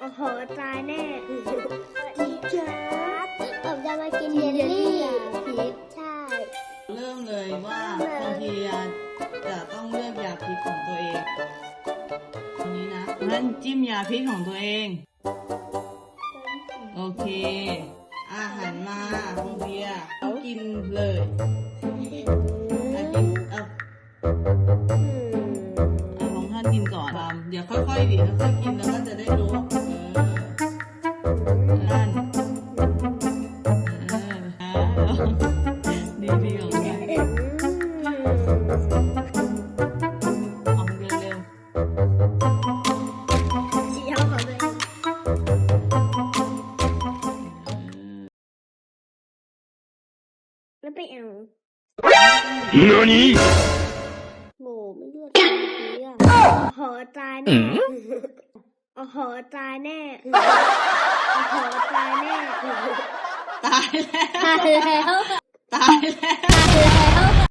โอ้โหตายแน่สวัสดีครับผมจะมากินเยลลี่พีชใช่ เริ่มเลยว่าบางทีอะจะต้องเลือกยาพิษของตัวเองตรงนี้นะนั่นจิ้มยาพิษของตัวเอง โอเค อาหารมาคุณเบียร์ต้องกินเลย เดี๋ยวค่อยๆดิค่อยๆกินแล้วก็จะได้รู้นั่นออเอาดีๆของแกเอาเร็วเชียวเขาเลยๆแล้วไปเอา何 โอ้โหตายแน่โอ้โหตายแน่โอ้โหตายแน่ ตายแล้ว ตายแล้วตายแล้วตายแล้ว